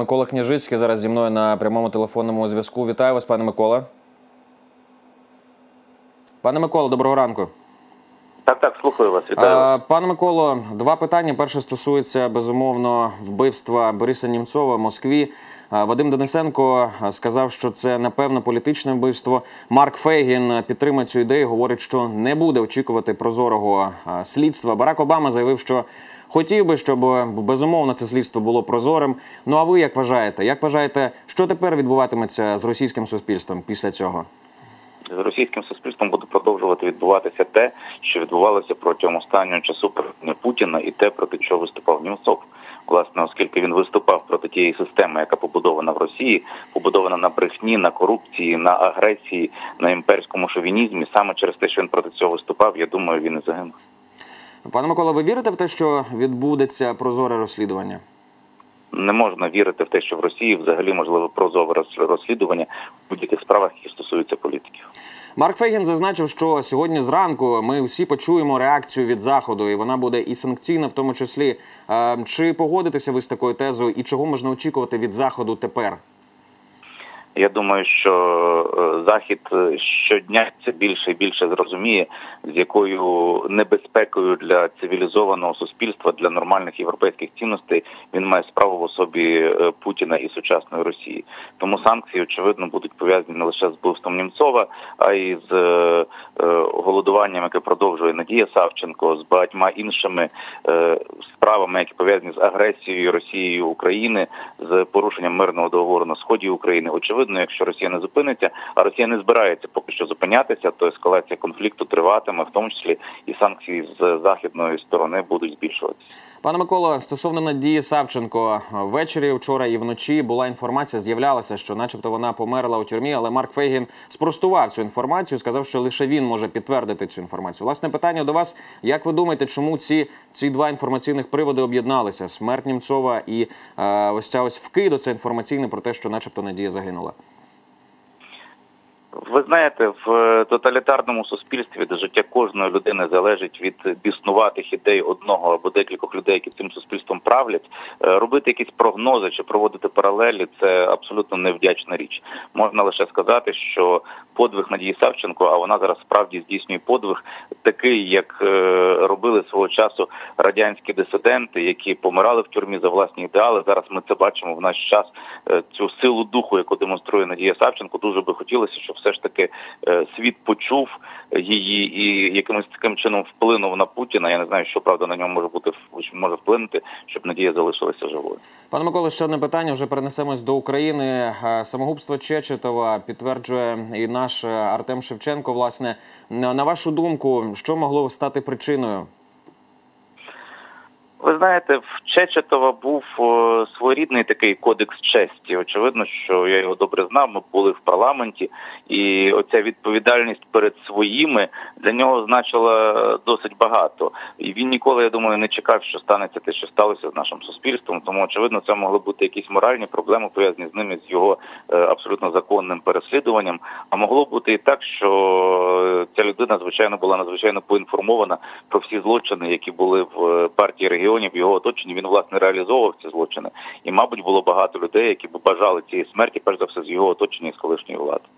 Микола Княжицький зараз зі мною на прямому телефонному зв'язку. Вітаю вас, пане Микола. Пане Микола, доброго ранку. Так, так, слухаю вас. Вітаю. Е, Пане Миколо, два питання. Перше стосується безумовно вбивства Бориса Німцова в Москві. Е, Вадим Денисенко сказав, що це напевно політичне вбивство. Марк Фейгін підтримує цю ідею. Говорить, що не буде очікувати прозорого е, слідства. Барак Обама заявив, що хотів би, щоб безумовно це слідство було прозорим. Ну а ви як вважаєте? Як вважаєте, що тепер відбуватиметься з російським суспільством після цього? З російським суспільством буде продовжувати відбуватися те, що відбувалося протягом останнього часу проти Путіна, і те, проти чого виступав Німцов. Власне, оскільки він виступав проти тієї системи, яка побудована в Росії, побудована на брехні, на корупції, на агресії, на імперському шовінізмі, саме через те, що він проти цього виступав, я думаю, він і загинув. Пане Микола, ви вірите в те, що відбудеться прозоре розслідування? Не можна вірити в те, що в Росії взагалі можливо прозоре розслідування в будь-яких справах, які стосуються. Марк Фейгін зазначив, що сьогодні зранку ми всі почуємо реакцію від заходу, і вона буде і санкційна, в тому числі. Е, Чи погодитеся ви з такою тезою, і чого можна очікувати від заходу тепер? Я думаю, що е, захід е, щодня це більше і більше зрозуміє, з якою небезпекою для цивілізованого суспільства, для нормальних європейських цінностей він має справу в особі е, Путіна і сучасної Росії. Тому санкції очевидно будуть пов'язані не лише з вбивством Німцова, а й з голодуванням, яке продовжує Надія Савченко, з багатьма іншими справами, які пов'язані з агресією Росією України, з порушенням мирного договору на сході України. Очевидно, якщо Росія не зупиниться, а Росія не збирається поки що зупинятися, то ескалація конфлікту триватиме, в тому числі і санкції з західної сторони будуть збільшуватися. Пане Миколо, стосовно Надії Савченко, ввечері вчора і вночі була інформація, з'являлася, що, начебто, вона померла у тюрмі, але Марк Фейгін спростував цю інформацію, сказав, що лише він може підтвердити цю інформацію. Власне питання до вас: як ви думаєте, чому ці ці два інформаційних приводи об'єдналися? Смерть Німцова і е, ось ця ось вкид, оце інформаційне про те, що, начебто, Надія загинула. Ви знаєте, в тоталітарному суспільстві, де життя кожної людини залежить від біснуватих ідей одного або декількох людей, які цим суспільством правлять, робити якісь прогнози чи проводити паралелі це абсолютно невдячна річ. Можна лише сказати, що подвиг Надії Савченко, а вона зараз справді здійснює подвиг, такий, як робили свого часу радянські дисиденти, які помирали в тюрмі за власні ідеали. Зараз ми це бачимо в наш час. Цю силу духу, яку демонструє Надія Савченко, дуже би хотілося, щоб все ж таки світ почув її і якимось таким чином вплинув на Путіна. Я не знаю, що правда на ньому може бути може вплинути, щоб Надія залишилася живою. Пане Миколе, ще одне питання. Вже перенесемось до України. Самогубство Чечетова підтверджує і наш Артем Шевченко. Власне, на вашу думку, що могло стати причиною? Ви знаєте, в Чечетова був своєрідний такий кодекс честі. Очевидно, що я його добре знав. Ми були в парламенті, і оця відповідальність перед своїми для нього значила досить багато. І він ніколи, я думаю, не чекав, що станеться те, що сталося з нашим суспільством. Тому очевидно, це могли бути якісь моральні проблеми, пов'язані з ними з його е, абсолютно законним переслідуванням. А могло бути і так, що ця людина звичайно була надзвичайно поінформована про всі злочини, які були в партії регіонів в його оточенні він власне реалізовував ці злочини, і мабуть було багато людей, які б бажали цієї смерті, перш за все з його оточення і з колишньої влади.